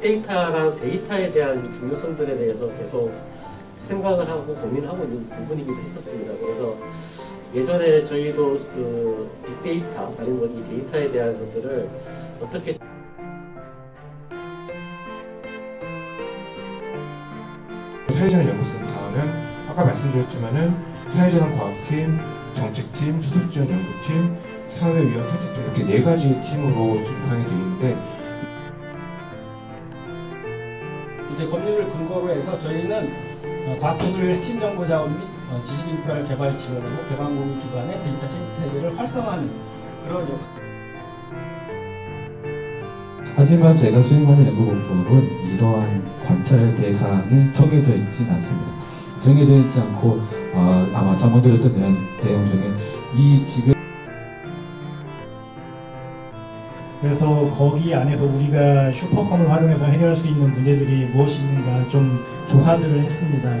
빅데이터랑 데이터에 대한 중요성들에 대해서 계속 생각을 하고 고민하고 있는 부분이기도 했었습니다. 그래서 예전에 저희도 그 빅데이터 아니면 이 데이터에 대한 것들을 어떻게 사회전환 연구센터는 아까 말씀드렸지만은 사회전환 과학팀, 정책팀, 소속지원 연구팀, 사회위원 선택팀 이렇게 네 가지 팀으로 좀 구성이 되어 있는데 이제 법률을 근거로 해서 저희는 어, 과학기술 핵심 정보 자원 및 어, 지식 인프라를 개발 지원하고 개방공유 기관의 데이터 체계를 활성화하는 그런 역 하지만 제가 수행하는 연구 공법은 이러한 관찰 대상이 정해져 있진 않습니다. 정해져 있지 않고 어, 아마 내용, 내용 중에 이 지금 그래서 거기 안에서 우리가 슈퍼컴을 활용해서 해결할 수 있는 문제들이 무엇이 있는가 좀 조사들을 했습니다.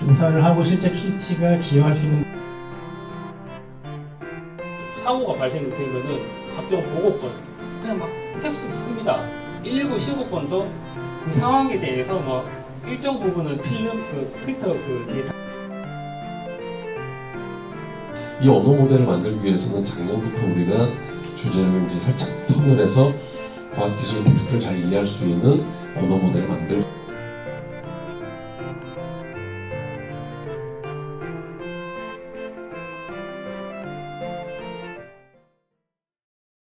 조사를 하고 실제 키치가 기여할 수 있는 사고가 발생되면은 각종 보고건 그냥 막 텍스트 씁니다. 119 신고건도 그 상황에 대해서 뭐 일정 부분은 필름 그 필터 그 데이터 이 언어 모델을 만들기 위해서는 작년부터 우리가 주제를 이제 살짝 턴을 해서 과학기술 텍스트를 잘 이해할 수 있는 언어 모델을 만들